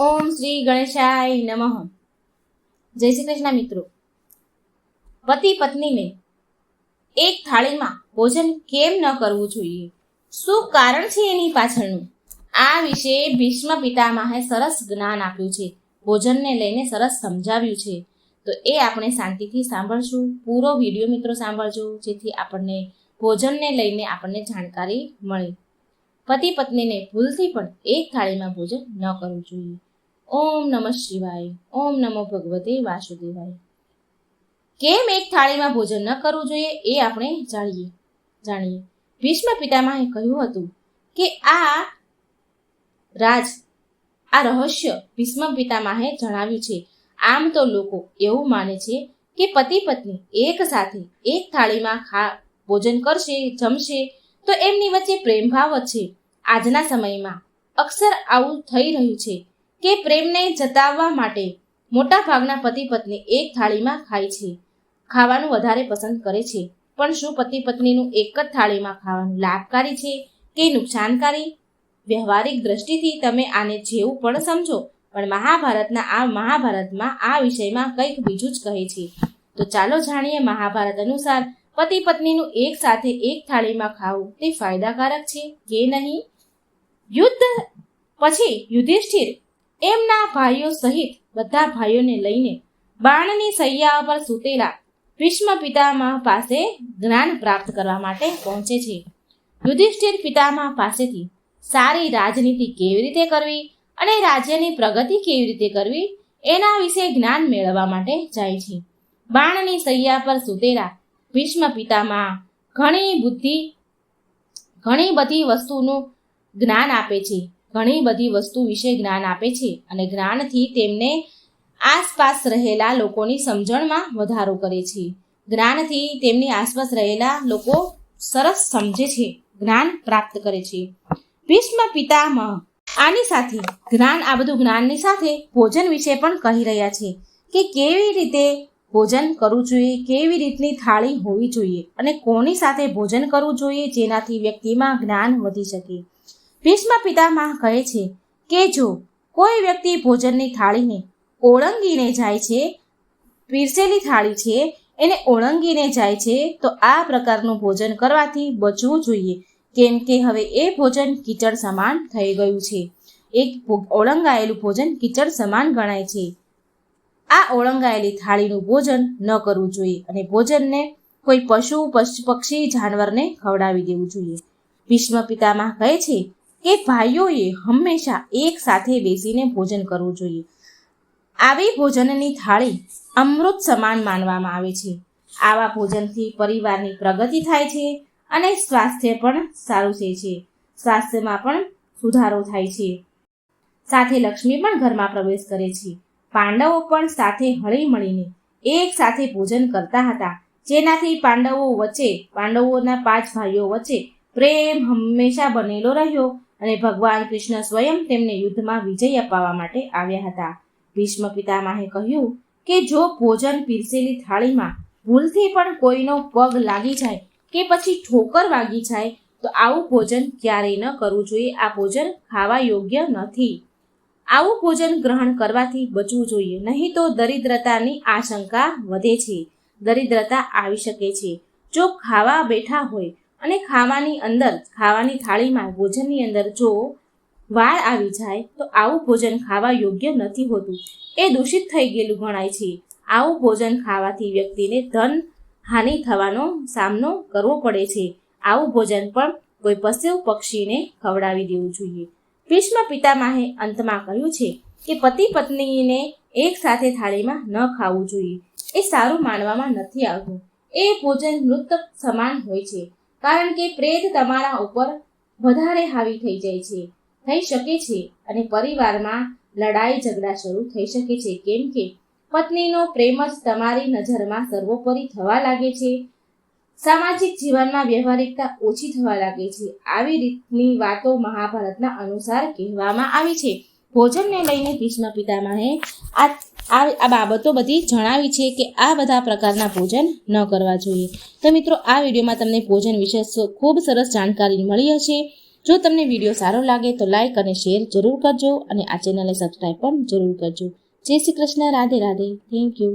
ઓમ શ્રી ગણેશાય નમઃ. જય શ્રી કૃષ્ણ મિત્રો. પતિ પત્નીને એક થાળીમાં ભોજન કેમ ન કરવું જોઈએ? શું કારણ છે એની પાછળનું? આ વિશે ભીષ્મ પિતામહે સરસ જ્ઞાન આપ્યું છે. ભોજનને લઈને સરસ સમજાવ્યું છે. તો એ આપણે શાંતિથી સાંભળશું. પૂરો વીડિયો મિત્રો સાંભળજો, જેથી આપણને ભોજનને લઈને આપણને જાણકારી મળે. પતિ પત્નીને ભૂલથી પણ એક થાળીમાં ભોજન ન કરવું જોઈએ. ઓમ નમઃ શિવાય, ઓમ નમો ભગવતે વાસુદેવાય. કેમ એક થાળીમાં ભોજન ન કરવું જોઈએ એ આપણે જાણીએ. જાણીએ. ભીષ્મ પિતામહે કહ્યું હતું કે આ રાજ, આ રહસ્ય ભીષ્મ પિતામહે જણાવ્યું છે. આમ તો લોકો એવું માને છે કે પતિ પત્ની એક સાથે એક થાળીમાં ખા, ભોજન કરશે, જમશે તો એમની વચ્ચે પ્રેમભાવ છે. આજના સમયમાં અક્ષર આવું થઈ રહ્યું છે કે પ્રેમને જતાવવા માટે મોટા ભાગના પતિ પત્ની એક થાળીમાં ખાય છે. ખાવાનું વધારે પસંદ કરે છે, પણ શું પતિ પત્નીનું એક જ થાળીમાં ખાવાનું લાભકારી છે કે નુકસાનકારી? વ્યવહારિક દ્રષ્ટિથી તમે આને જેવું પણ સમજો, પણ મહાભારતના આ મહાભારતમાં આ વિષયમાં કંઈક બીજું જ કહે છે. તો ચાલો જાણીએ મહાભારત અનુસાર પતિ પત્નીનું એક સાથે એક થાળીમાં ખાવું તે ફાયદાકારક છે કે નહીં? યુદ્ધ પછી યુધિષ્ઠિર એમના ભાઈઓ સહિત બધા ભાઈઓને લઈને બાણની સૈયા પર સૂતેલા ભીષ્મ પિતામહ પાસે જ્ઞાન પ્રાપ્ત કરવા માટે પહોંચે છે. યુધિષ્ઠિર પિતામહ પાસેથી સારી રાજનીતિ કેવી રીતે કરવી અને રાજ્યની પ્રગતિ કેવી રીતે કરવી એના વિશે જ્ઞાન મેળવવા માટે જાય છે. બાણની સૈયા પર સૂતેલા ભીષ્મ પિતામાં ઘણી બુદ્ધિ, ઘણી બધી વસ્તુનું જ્ઞાન આપે છે. ઘણી બધી વસ્તુ વિશે જ્ઞાન આપે છે અને જ્ઞાનથી તેમને આસપાસ રહેલા લોકોની સમજણમાં વધારો કરે છે. જ્ઞાનથી તેમની આસપાસ રહેલા લોકો સરસ સમજે છે, જ્ઞાન પ્રાપ્ત કરે છે. ભીષ્મ પિતામહ આની સાથે જ્ઞાન, આ બધું જ્ઞાનની સાથે ભોજન વિશે પણ કહી રહ્યા છે કે કેવી રીતે ભોજન કરવું જોઈએ, કેવી રીતની થાળી હોવી જોઈએ અને કોની સાથે ભોજન કરવું જોઈએ જેનાથી વ્યક્તિમાં જ્ઞાન વધી શકે. ભીષ્મ પિતામહ કહે છે કે જો કોઈ વ્યક્તિ ભોજનની થાળીને ઓળંગીને જાય છે, પીરસેલી થાળી છે, એને ઓળંગીને જાય છે, તો આ પ્રકારનું ભોજન કરવાથી બચવું જોઈએ. કેમ કે હવે એ ભોજન કીચડ સમાન થઈ ગયું છે. એક ઓળંગાયેલું ભોજન કીચડ સમાન ગણાય છે. આ ઓળંગાયેલી થાળીનું ભોજન ન કરવું જોઈએ અને ભોજનને કોઈ પશુ પક્ષી, જાનવરને ખવડાવી દેવું જોઈએ. ભીષ્મ પિતામહ કહે છે કે ભાઈઓએ હંમેશા એક સાથે બેસીને ભોજન કરવું જોઈએ. આવી ભોજનની થાળી અમૃત સમાન માનવામાં આવે છે. આવા ભોજનથી પરિવારની પ્રગતિ થાય છે અને સ્વાસ્થ્ય પણ સારું થાય છે. સ્વાસ્થ્યમાં પણ સુધારો થાય છે. સાથે લક્ષ્મી પણ ઘરમાં પ્રવેશ કરે છે. પાંડવો પણ સાથે હળી મળીને એક સાથે ભોજન કરતા હતા. જેનાથી પાંડવો વચ્ચે, પાંડવોના પાંચ ભાઈઓ વચ્ચે પ્રેમ હંમેશા બનેલો રહ્યો અને ભગવાન કૃષ્ણ સ્વયં તેમને યુદ્ધમાં વિજય અપાવવા માટે આવ્યા હતા. ભીષ્મ પિતામાહે કહ્યું કે જો ભોજન પીરસેલી થાળીમાં ભૂલથી પણ કોઈનો પગ લાગી જાય કે પછી ઠોકર વાગી જાય, તો આવું ભોજન ક્યારેય ન કરવું જોઈએ. આ ભોજન ખાવા યોગ્ય નથી. આવું ભોજન ગ્રહણ કરવાથી બચવું જોઈએ. નહીં તો દરિદ્રતાની આશંકા વધે છે. દરિદ્રતા આવી શકે છે. જો ખાવા બેઠા હોય અને ખાવાની અંદર, ખાવાની થાળીમાં ભોજનની અંદર જો વાળ આવી જાય, તો આવું ભોજન ખાવા યોગ્ય નથી હોતું. એ દૂષિત થઈ ગયેલું ગણાય છે. આવું ભોજન ખાવાથી વ્યક્તિને ધન હાનિ થવાનો સામનો કરવો પડે છે. આવું ભોજન પણ કોઈ પશુ પક્ષીને ખવડાવી દેવું જોઈએ. ભીષ્મ પિતામાહે અંતમાં કહ્યું છે કે પતિ પત્નીને એક સાથે થાળીમાં ન ખાવું જોઈએ. એ સારું માનવામાં નથી આવતું. એ ભોજન મૃત સમાન હોય છે. કારણ કે પ્રેત તમારા ઉપર વધારે હાવી થઈ જાય છે. થઈ શકે છે અને પરિવારમાં લડાઈ ઝઘડા શરૂ થઈ શકે છે. કેમ કે પત્નીનો પ્રેમ જ તમારી નજરમાં સર્વોપરી થવા લાગે છે. સામાજિક જીવનમાં વ્યવહારિકતા ઓછી થવા લાગે છે. આવી રીતની વાતો મહાભારતના અનુસાર કહેવામાં આવી છે. ભોજનને લઈને ભીષ્મ પિતામહે આ આ બાબતો બધી જણાવી છે કે આ બધા પ્રકારના ભોજન ન કરવા જોઈએ. તો મિત્રો, આ વિડીયોમાં તમને ભોજન વિશે ખૂબ સરસ જાણકારી મળી હશે. જો તમને વીડિયો સારો લાગે તો લાઇક અને શેર જરૂર કરજો અને આ ચેનલને સબસ્ક્રાઈબ પણ જરૂર કરજો. જય શ્રી કૃષ્ણ. રાધે રાધે. Thank you